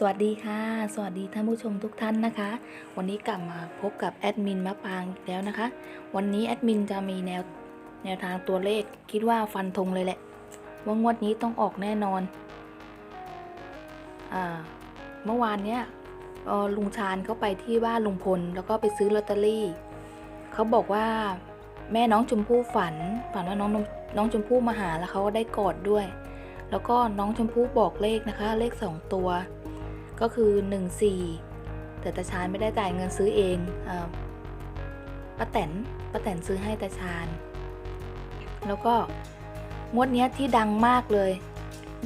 สวัสดีค่ะ สวัสดีท่านผู้ชมทุกท่านนะคะ วันนี้กลับมาพบกับแอดมินมะปางอีกแล้วนะคะ วันนี้แอดมินจะมีแนวแนวทางตัวเลขคิดว่าฟันธงเลยแหละ ว่างวดนี้ต้องออกแน่นอนอ่าเมื่อวานเนี้ยลุงชาญเขาไปที่บ้านลุงพล แล้วก็ไปซื้อลอตเตอรี่เขาบอกว่าแม่น้องชมพู่ฝันฝันว่าน้องน้องชมพู่มาหาแล้วเขาก็ได้กอดด้วย แล้วก็น้องชมพู่บอกเลขนะคะ เลขสองตัว ก็คือ 14 แต่ตาชานไม่ได้จ่ายเงินซื้อเองอป้าแตนป้าแตนซื้อให้ตาชานแล้วก็งวดนี้ที่ดังมากเลย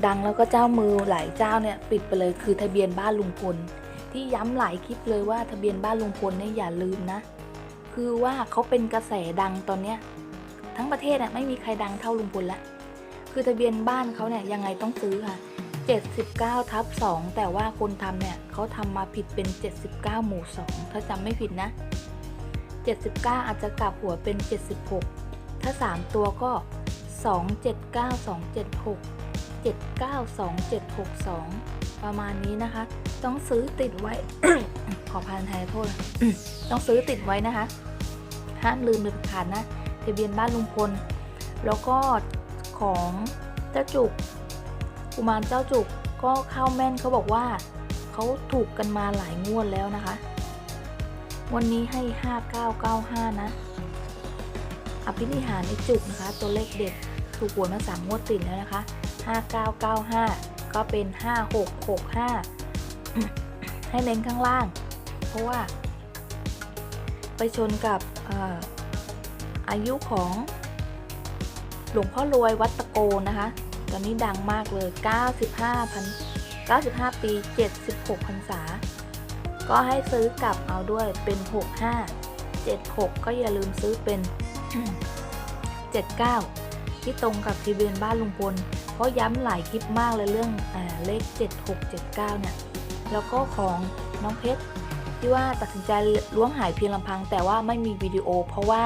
ดังแล้วก็เจ้ามือหลายเจ้าเนี่ยปิดไปเลยคือทะเบียนบ้านลุงพล ที่ย้ำหลายคลิปเลยว่าทะเบียนบ้านลุงพลเนี่ยอย่าลืมนะ คือว่าเขาเป็นกระแสดังตอนเนี้ยทั้งประเทศอะไม่มีใครดังเท่าลุงพลละคือทะเบียนบ้านเขาเนี่ยยังไงต้องซื้อค่ะ 79ทับ2แต่ว่าคนทำเนี่ยเขาทำมาผิดเป็น 79 หมู่ 2 ถ้าจำไม่ผิดนะ 79 อาจจะกลับหัวเป็น 76 ถ้า 3 ตัวก็ 279 276 792762 ประมาณนี้นะคะ ต้องซื้อติดไว้ ขอพานไทยโทษ ต้องซื้อติดไว้นะคะ ห้ามลืมเด็ดขาดนะทะเบียนบ้านลุงพล แล้วก็ของเจ้าจุก กุมารเจ้าจุกก็เข้าแม่นเขาบอกว่าเขาถูกกันมาหลายงวดแล้วนะคะ วันนี้ให้ 5995 นะ อภินิหารในจุกนะคะ ตัวเลขเด็ดถูกหวยมาสามงวดติดแล้วนะคะ 5995 ก็เป็น 5665 ให้เน้นข้างล่าง เพราะว่า ไปชนกับอออายุของหลวงพ่อรวยวัดตะโกนะคะ ตอนนี้ดังมากเลย 95พัน95 ปี 76พรรษา ก็ให้ซื้อกลับเอาด้วยเป็น 65 76 ก็อย่าลืมซื้อเป็น 79 ที่ตรงกับทะเบียนบ้านลุงพลเพราะย้ำหลายคลิปมากเลยเรื่องอเลข 7679 เนี่ย แล้วก็ของน้องเพชรที่ว่าตัดสินใจล้วงหายเพียงลำพัง แต่ว่าไม่มีวิดีโอ เพราะว่า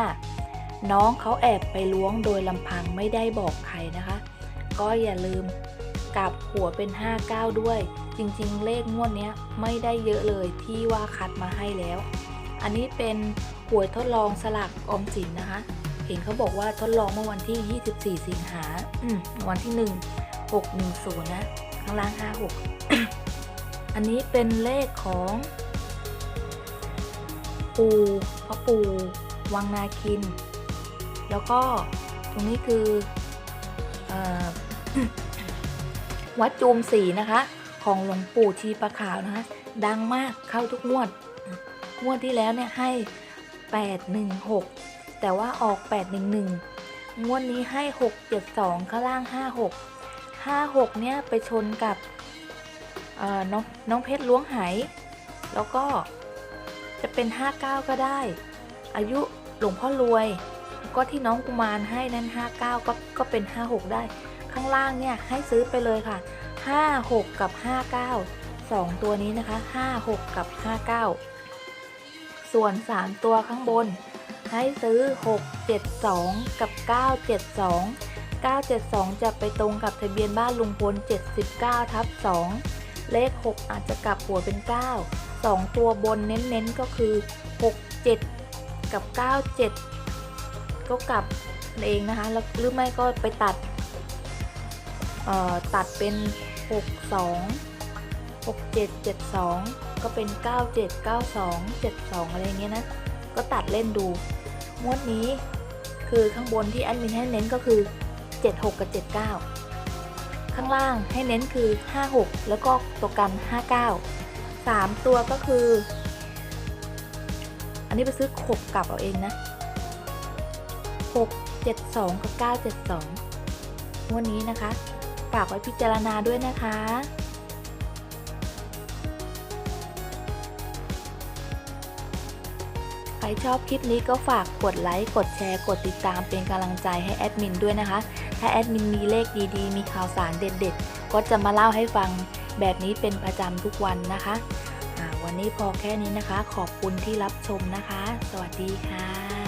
น้องเขาแอบไปล้วงโดยลำพังไม่ได้บอกใครนะคะ ก็อย่าลืมกลับหัวเป็น 59 ด้วย จริงๆ เลขงวดนี้ไม่ได้เยอะเลยที่ว่าคัดมาให้แล้ว อันนี้เป็นหวยทดลองสลากออมสินนะคะ เห็นเขาบอกว่าทดลองเมื่อวันที่ 24 สิงหาอืวันที่ 1 610 นะ ข้างล่าง 56 อันนี้เป็นเลขของปูพ่อปูวังนาคิน แล้วก็ตรงนี้คือเออ วัดจูมสีนะคะ ของหลวงปู่ชีประขาวนะคะ ดังมากเข้าทุกงวด งวดที่แล้วเนี่ยให้ 816 แต่ว่าออก 811 งวดนี้ให้ 672 ข้างล่าง 56 56 เนี่ยไปชนกับน้องน้องเพชรล้วงไหแล้วก็จะเป็น 59 ก็ได้ อายุหลวงพ่อรวย ก็ที่น้องกุมารให้นั้น 59 ก็ก็เป็น 56 ได้ ล่างเนี่ยให้ซื้อไปเลยค่ะ 56 กับ 59 2 ตัวนี้นะคะ 56 กับ 59 ส่วน 3 ตัวข้างบน ให้ซื้อ 672 กับ 972 972 จะไปตรงกับทะเบียนบ้านลุงพล 79ทับ2เลข 6 อาจจะกลับหัวเป็น 9 2 ตัวบนเน้นๆ ก็คือ 67 กับ 97 ก็กลับเองนะคะ แล้วหรือไม่ก็ไปตัด ตัดเป็น 62 67 72 ก็เป็น 97 92 72 อะไรอย่างเงี้ยนะ ก็ตัดเล่นดูงวดนี้คือข้างบนที่แอดมินให้เน้นก็คือ 76 กับ 79 ข้างล่างให้เน้นคือ 56 แล้วก็ตัวกัน 59 3 ตัวก็คือ อันนี้ไปซื้อขบกลับเอาเองนะ 6 72 กับ 972งวดนี้นะคะ ฝากไว้พิจารณาด้วยนะคะใครชอบคลิปนี้ก็ฝากกดไลค์กดแชร์ กดติดตามเป็นกำลังใจให้แอดมินด้วยนะคะ ถ้าแอดมินมีเลขดีๆ มีข่าวสารเด็ดๆ ก็จะมาเล่าให้ฟังแบบนี้เป็นประจำทุกวันนะคะวันนี้พอแค่นี้นะคะ ขอบคุณที่รับชมนะคะ สวัสดีค่ะ